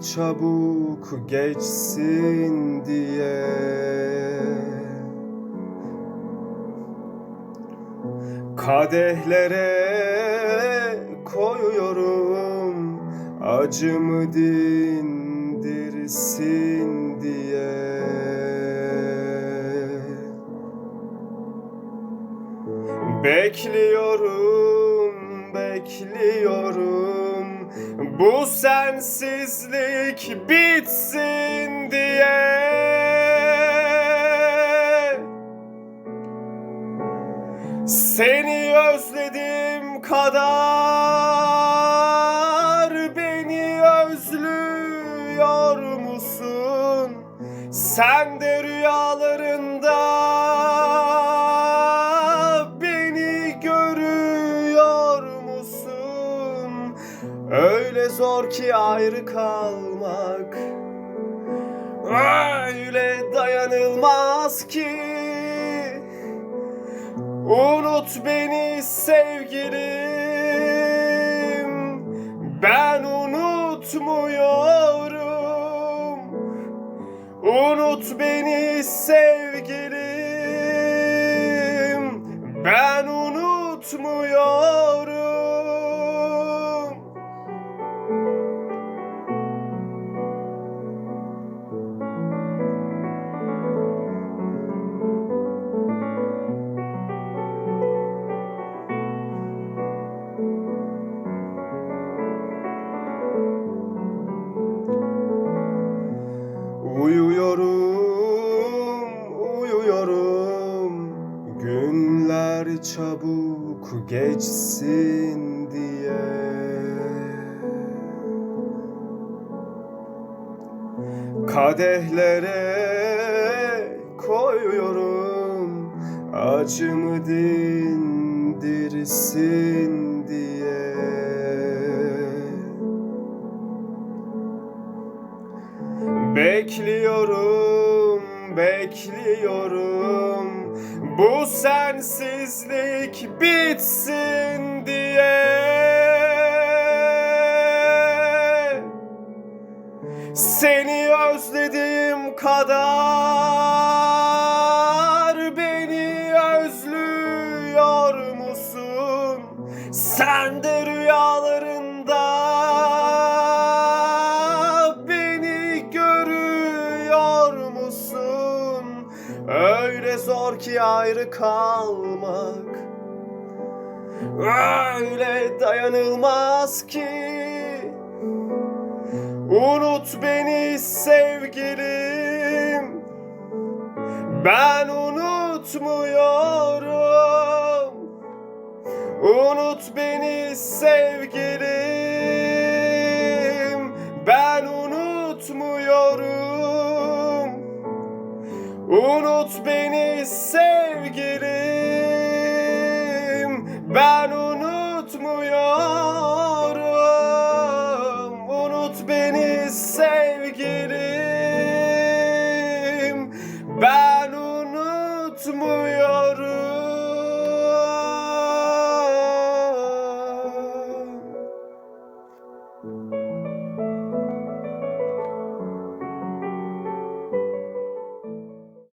çabuk geçsin diye. Kadehlere koyuyorum acımı dindirsin diye. Bekliyorum, bekliyorum Bu sensizlik bitsin diye Seni özledim kadar Beni özlüyor musun? Sen de rüyalarında Zor ki ayrı kalmak. Öyle dayanılmaz ki. Unut beni sevgilim. Ben unutmuyorum. Unut beni sevgilim. Ben unutmuyorum uyuyorum Günler çabuk geçsin diye. Kadehlere koyuyorum. Acımı dindirsin diye. Bekliyorum, bekliyorum. Bu sensizlik bitsin diye. Seni özlediğim kadar. Beni özlüyor musun? Sen zor ki ayrı kalmak. Öyle dayanılmaz ki. Unut beni sevgilim. Ben unutmuyorum. Unut beni sevgilim. Ben unutmuyorum Unut beni sevgilim. Ben unutmuyorum